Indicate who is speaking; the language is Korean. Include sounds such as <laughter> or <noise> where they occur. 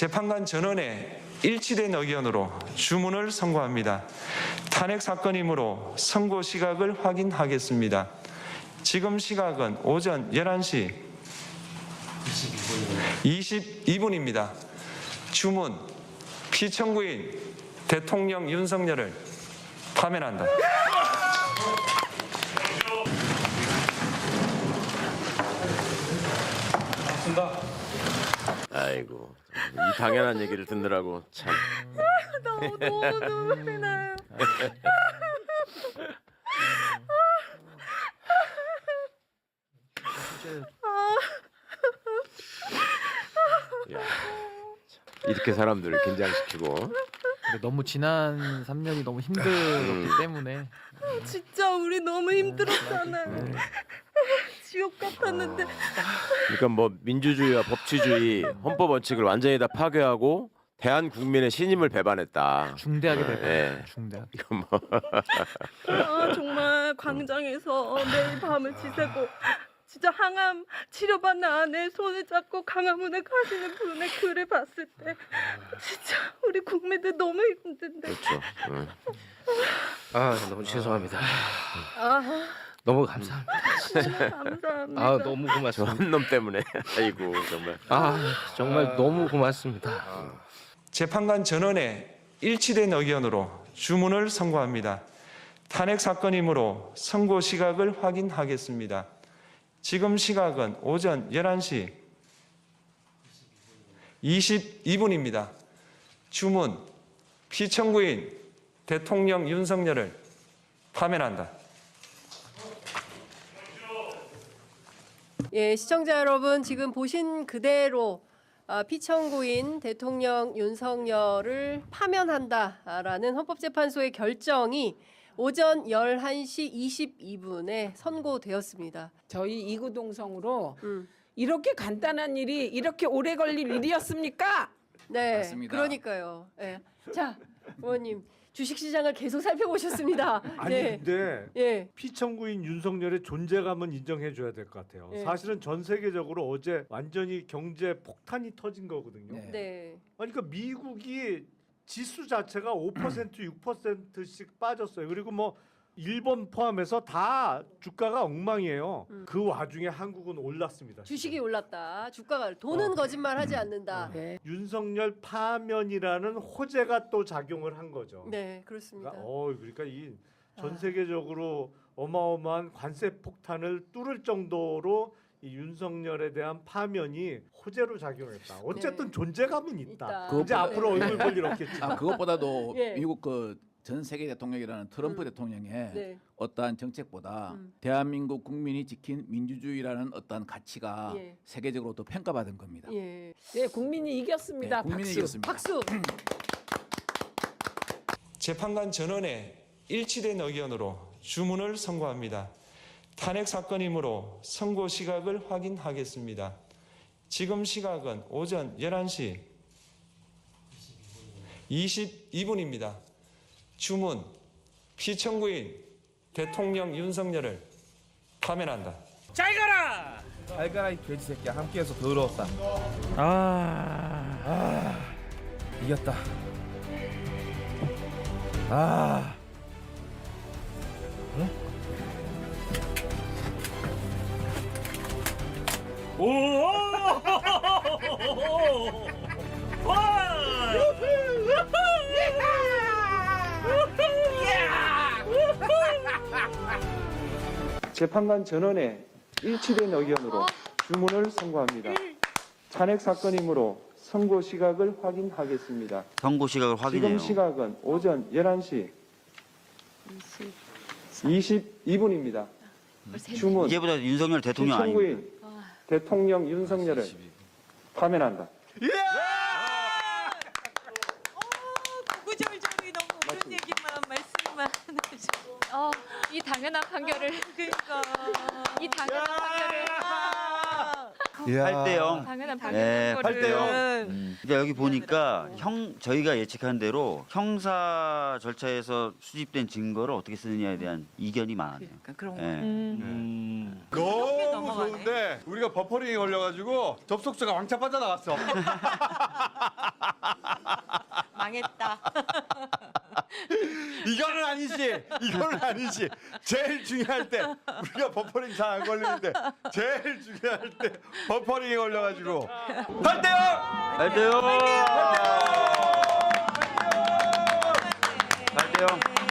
Speaker 1: 재판관 전원의 일치된 의견으로 주문을 선고합니다. 탄핵 사건이므로 선고 시각을 확인하겠습니다. 지금 시각은 오전 11시 22분입니다. 주문 피청구인 대통령 윤석열을 파면한다.
Speaker 2: 아이고 이 당연한 얘기를 듣느라고 참.
Speaker 3: 너무 너무 눈물이 나요.
Speaker 2: 야, 참. 이렇게 사람들을 긴장시키고
Speaker 4: 근데 너무 지난 3년이 너무 힘들었기 때문에
Speaker 3: 진짜 우리 너무 힘들었잖아요. 지옥 같았는데
Speaker 2: 그러니까 뭐 민주주의와 법치주의 헌법 원칙을 완전히 다 파괴하고 대한 국민의 신임을 배반했다.
Speaker 4: 중대하게 될
Speaker 2: 예.
Speaker 4: 거예요. 중대하게.
Speaker 2: 이건 뭐
Speaker 3: 아, 정말 광장에서 매일 밤을 지새고 진짜 항암 치료받는 아내 손을 잡고 강화문에 가시는 분의 글을 봤을 때 진짜 우리 국민들 너무 힘든데
Speaker 2: 그렇죠. 응.
Speaker 5: 아 너무 죄송합니다.
Speaker 3: 아
Speaker 5: 너무 감사합니다.
Speaker 3: 정말 감사합니다.
Speaker 5: 아 너무 고맙습니다.
Speaker 2: 저런 놈 때문에 <laughs> 아이고 정말.
Speaker 5: 아 정말 너무 고맙습니다.
Speaker 1: 재판관 전원의 일치된 의견으로 주문을 선고합니다. 탄핵 사건이므로 선고 시각을 확인하겠습니다. 지금 시각은 오전 11시 22분입니다. 주문 피청구인 대통령 윤석열을 파면한다.
Speaker 6: 예, 시청자 여러분 지금 보신 그대로 아, 피청구인 대통령 윤석열을 파면한다라는 헌법재판소의 결정이 오전 11시 22분에 선고되었습니다.
Speaker 7: 저희 이구동성으로
Speaker 6: 음.
Speaker 7: 이렇게 간단한 일이 이렇게 오래 걸릴 일이었습니까?
Speaker 6: 네,
Speaker 8: 맞습니다.
Speaker 6: 그러니까요. 예. 자, 의원님 주식시장을 계속 살펴보셨습니다.
Speaker 9: 아니
Speaker 6: 네,
Speaker 9: 근데
Speaker 6: 예,
Speaker 9: 피청구인 윤석열의 존재감은 인정해 줘야 될 것 같아요.
Speaker 6: 네.
Speaker 9: 사실은 전 세계적으로 어제 완전히 경제 폭탄이 터진 거거든요.
Speaker 8: 네.
Speaker 6: 네,
Speaker 9: 아니 그러니까 미국이 지수 자체가 5% 6%씩 <clears throat> 빠졌어요. 그리고 뭐 일본 포함해서 다 주가가 엉망이에요.
Speaker 6: 음.
Speaker 9: 그 와중에 한국은 올랐습니다.
Speaker 6: 주식이 올랐다. 주가가 돈은
Speaker 9: 어.
Speaker 6: 거짓말하지 않는다.
Speaker 7: 네.
Speaker 9: 윤석열 파면이라는 호재가 또 작용을 한 거죠.
Speaker 6: 네, 그렇습니다.
Speaker 9: 그러니까 어 그러니까 이전
Speaker 6: 아.
Speaker 9: 세계적으로 어마어마한 관세 폭탄을 뚫을 정도로 이 윤석열에 대한 파면이 호재로 작용했다. 어쨌든
Speaker 6: 네.
Speaker 9: 존재감은 있다.
Speaker 6: 있다.
Speaker 9: 이제
Speaker 8: 그것보다-
Speaker 9: 앞으로 얼굴 볼 일 없겠지.
Speaker 8: 아 그것보다도 <laughs>
Speaker 6: 예.
Speaker 8: 미국 그 전 세계 대통령이라는 트럼프
Speaker 6: 음.
Speaker 8: 대통령의
Speaker 6: 네,
Speaker 8: 어떠한 정책보다
Speaker 6: 음.
Speaker 8: 대한민국 국민이 지킨 민주주의라는 어떠한 가치가
Speaker 6: 예.
Speaker 8: 세계적으로 또 평가받은 겁니다.
Speaker 6: 예,
Speaker 7: 네, 국민이 이겼습니다.
Speaker 8: 네, 국민이
Speaker 7: 박수.
Speaker 8: 이겼습니다.
Speaker 6: 박수.
Speaker 1: 재판관 전원의 일치된 의견으로 주문을 선고합니다. 탄핵 사건이므로 선고 시각을 확인하겠습니다. 지금 시각은 오전 11시 22분입니다. 주문 피청구인 대통령 윤석열을 파면한다.
Speaker 10: 잘 가라 이 돼지 새끼야 함께해서 더러웠다
Speaker 4: 아,
Speaker 10: 아 이겼다 아
Speaker 1: 재판관 전원의 일치된 의견으로 주문을 선고합니다. 탄핵 사건이므로 선고 시각을 확인하겠습니다.
Speaker 11: 선고 시각을 확인해요.
Speaker 1: 지금 시각은 오전 11시 22분입니다. 주문
Speaker 11: 이제부터 윤석열 대통령 아닙니까?
Speaker 1: 대통령 윤석열을 파면한다.
Speaker 3: 구구절절히 너무 그런 얘기만 말씀만
Speaker 12: 어, 이 당연한 판결을
Speaker 3: 그러니까
Speaker 12: 이 당연한 판결을
Speaker 11: 팔대 0.
Speaker 12: 당연한
Speaker 11: 네,
Speaker 12: 판결을
Speaker 11: 팔대 영.
Speaker 12: 음.
Speaker 11: 근데 여기 보니까 형 저희가 예측한 대로 형사 절차에서 수집된 증거를 어떻게 쓰느냐에 대한 이견이 많아요.
Speaker 3: 그러니까 그런 거.
Speaker 11: 예.
Speaker 3: 음.
Speaker 10: 너무
Speaker 3: 넘어가네.
Speaker 10: 좋은데 우리가 버퍼링이 걸려가지고 접속자가 왕창 빠져나갔어 <laughs>
Speaker 13: 망했다. <laughs> <laughs>
Speaker 14: 이거는 아니지. 이거는 아니지. 제일 중요할 때 우리가 버퍼링 잘 안 걸리는데 제일 중요할 때 버퍼링이 걸려가지고 8대0!
Speaker 12: 갈대요. 갈대요.